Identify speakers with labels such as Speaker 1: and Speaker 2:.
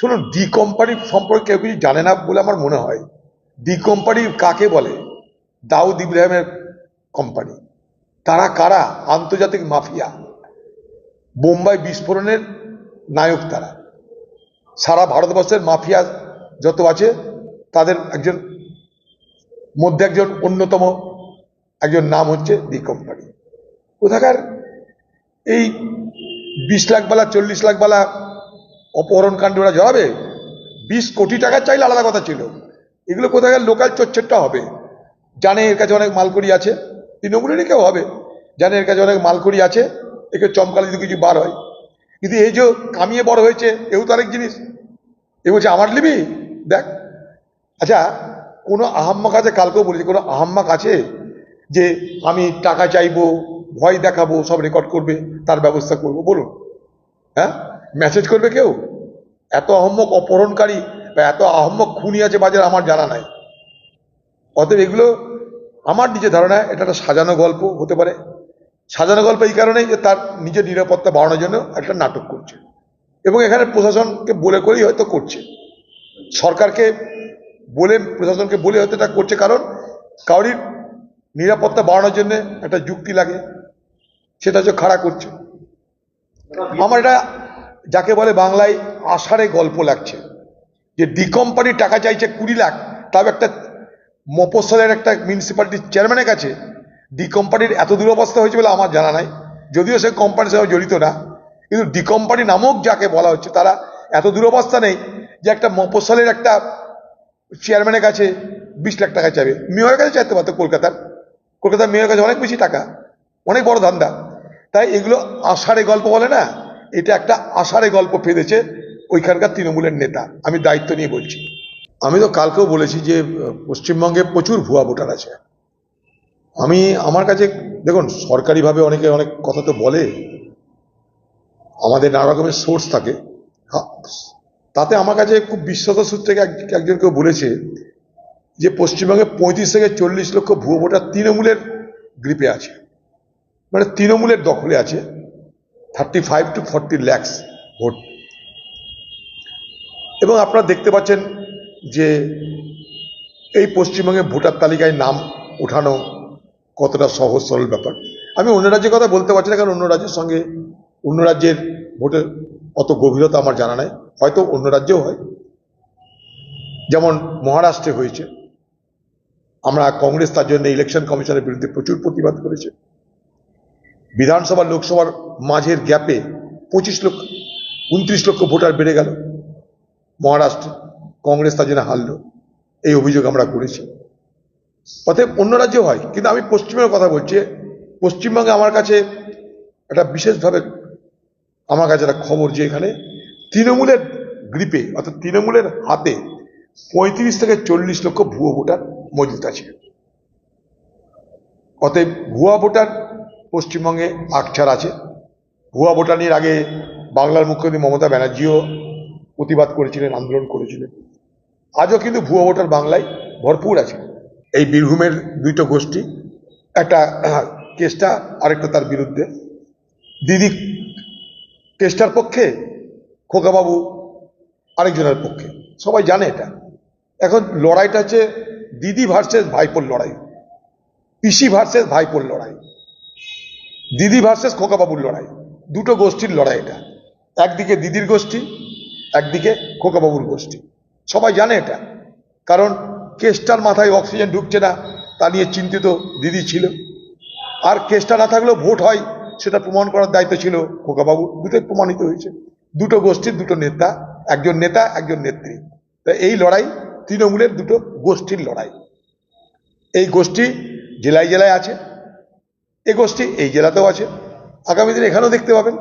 Speaker 1: শুনুন D company সম্পর্কে কেউ কিছু জানে না বলে আমার মনে হয়। ডি কোম্পানি কাকে বলে? দাউদ ইব্রাহিমের কোম্পানি তারা কারা? আন্তর্জাতিক মাফিয়া। বোম্বাই বিস্ফোরণের নায়ক তারা। সারা ভারতবর্ষের মাফিয়া যত আছে, তাদের একজন, মধ্যে একজন অন্যতম একজন নাম হচ্ছে ডি কোম্পানি কোথাকার? এই বিশ লাখ বালা, চল্লিশ লাখ বালা অপহরণ কাণ্ডে ওরা জড়াবে বিশ কোটি টাকা চাইলে আলাদা কথা ছিল। এগুলো কোথাকার লোকাল চচ্চরটা হবে। জানে এর কাছে অনেক মালকড়ি আছে। তৃণমূলেরই কেউ হবে। জানে এর কাছে অনেক মালকড়ি আছে। একে চমকালে যদি কিছু বার হয়। কিন্তু এই যে কামিয়ে বড় হয়েছে, এও তো আরেক জিনিস। এ বলছে, আমার লিবি দেখ। আচ্ছা কোনো আহাম্মক আছে? কালকেও বলেছি, কোনো আহাম্মক আছে যে আমি টাকা চাইব, ভয় দেখাবো, সব রেকর্ড করবে, তার ব্যবস্থা করব? বলুন। হ্যাঁ? মেসেজ করবে কেউ? এত আহম্মক অপহরণকারী বা এত আহম্মক খুনি আছে বাজার আমার জানা নাই। অতএব এগুলো আমার নিজের ধারণা, এটা একটা সাজানো গল্প হতে পারে। সাজানো গল্প এই কারণেই যে তার নিজের নিরাপত্তা বাড়ানোর জন্য একটা নাটক করছে। এবং এখানে প্রশাসনকে বলে করেই হয়তো করছে। সরকারকে বলে, প্রশাসনকে বলে হয়তো এটা করছে কারণ কাউরির নিরাপত্তা বাড়ানোর জন্য একটা যুক্তি লাগে। সেটা হচ্ছে খাড়া করছে। আমার এটা যাকে বলে বাংলায় আষাঢ়ে গল্প লাগছে। যে ডি কোম্পানি টাকা চাইছে কুড়ি লাখ, তাও একটা মফস্বলের একটা মিউনিসিপ্যালিটির চেয়ারম্যানের কাছে ডি কোম্পানির এত দুরবস্থা হয়েছে বলে আমার জানা নাই। যদিও সে কোম্পানির সঙ্গে জড়িত না, কিন্তু ডি কোম্পানি নামক যাকে বলা হচ্ছে, তারা এত দুরবস্থা নেই যে একটা মফস্বলের একটা চেয়ারম্যানের কাছে বিশ লাখ টাকা চাইবে। মেয়রের কাছে চাইতে পারতো কলকাতার। কলকাতার মেয়রের কাছে অনেক বেশি টাকা, অনেক বড় ধান্দা। তাই এগুলো আষাঢ়ে গল্প বলে না। এটা একটা আষাঢ়ে গল্প ফেঁদেছে ওইখানকার তৃণমূলের নেতা। আমি দায়িত্ব নিয়ে বলছি। আমি তো কালকেও বলেছি যে পশ্চিমবঙ্গে প্রচুর ভুয়া ভোটার আছে। আমি, আমার কাছে, দেখুন, সরকারিভাবে অনেকে অনেক কথা তো বলে। আমাদের নানা রকমের সোর্স থাকে। তাতে আমার কাছে খুব বিশ্বত সূত্রে এক- একজন কেউ বলেছে যে, পশ্চিমবঙ্গে পঁয়ত্রিশ থেকে চল্লিশ লক্ষ ভুয়ো ভোটার তৃণমূলের গ্রিপে আছে। মানে তৃণমূলের দখলে আছে। Thirty five to forty lakhs vote এবং আপনারা দেখতে পাচ্ছেন যে এই পশ্চিমবঙ্গে ভোটার তালিকায় নাম ওঠানো কতটা সহজ, সরল ব্যাপার। আমি অন্য রাজ্যের কথা বলতে পারছি না, কারণ অন্য রাজ্যের সঙ্গে অন্য রাজ্যের ভোটের অত গভীরতা আমার জানা নাই। হয়তো অন্য রাজ্যেও হয়। যেমন মহারাষ্ট্রে হয়েছে। আমরা কংগ্রেস তার জন্য ইলেকশন কমিশনের বিরুদ্ধে প্রচুর প্রতিবাদ করেছে। বিধানসভা, লোকসভার মাঝের গ্যাপে পঁচিশ লক্ষ, উনত্রিশ লক্ষ ভোটার বেড়ে গেল। মহারাষ্ট্রে, কংগ্রেস তার জন্য হারল। এই অভিযোগ আমরা করেছি। অতএব অন্য রাজ্যেও হয়, কিন্তু আমি পশ্চিমবঙ্গের কথা বলছি। পশ্চিমবঙ্গে আমার কাছে একটা বিশেষভাবে আমার কাছে একটা খবর যে এখানে তৃণমূলের গ্রিপে, অর্থাৎ তৃণমূলের হাতে পঁয়ত্রিশ থেকে চল্লিশ লক্ষ ভুয়ো ভোটার মজুত আছে। অতএব ভুয়া ভোটার পশ্চিমবঙ্গে আকছার আছে। ভুয়া ভোটার নিয়ে আগে বাংলার মুখ্যমন্ত্রী মমতা ব্যানার্জিও প্রতিবাদ করেছিলেন, আন্দোলন করেছিলেন। আজও কিন্তু ভুয়া ভোটার বাংলায় ভরপুর আছে। এই বীরভূমের দুইটো গোষ্ঠী, একটা কেসটা আরেকটা তার বিরুদ্ধে। দিদি কেসটার পক্ষে, খোকাবাবু আরেকজনের পক্ষে। সবাই জানে এটা। এখন লড়াইটা হচ্ছে দিদি ভার্সেস ভাইপোর লড়াই। পিসি ভার্সেস ভাইপোর লড়াই। দিদি ভার্সেস খোকাবাবুর লড়াই। দুটো গোষ্ঠীর লড়াই এটা। একদিকে দিদির গোষ্ঠী, একদিকে খোকাবাবুর গোষ্ঠী। সবাই জানে এটা। কারণ কেসটার মাথায় অক্সিজেন ঢুকছে না, তা নিয়ে চিন্তিত দিদি ছিল। আর কেসটা না থাকলেও ভোট হয়, সেটা প্রমাণ করার দায়িত্ব ছিল খোকাবাবু দুটোই প্রমাণিত হয়েছে। দুটো গোষ্ঠীর দুটো নেতা, একজন নেতা, একজন নেত্রী। তা এই লড়াই তৃণমূলের দুটো গোষ্ঠীর লড়াই। এই গোষ্ঠী জেলায় জেলায় আছে। এই গোষ্ঠী এই জেলাতেও আছে। আগামী দিন এখানেও দেখতে পাবেন।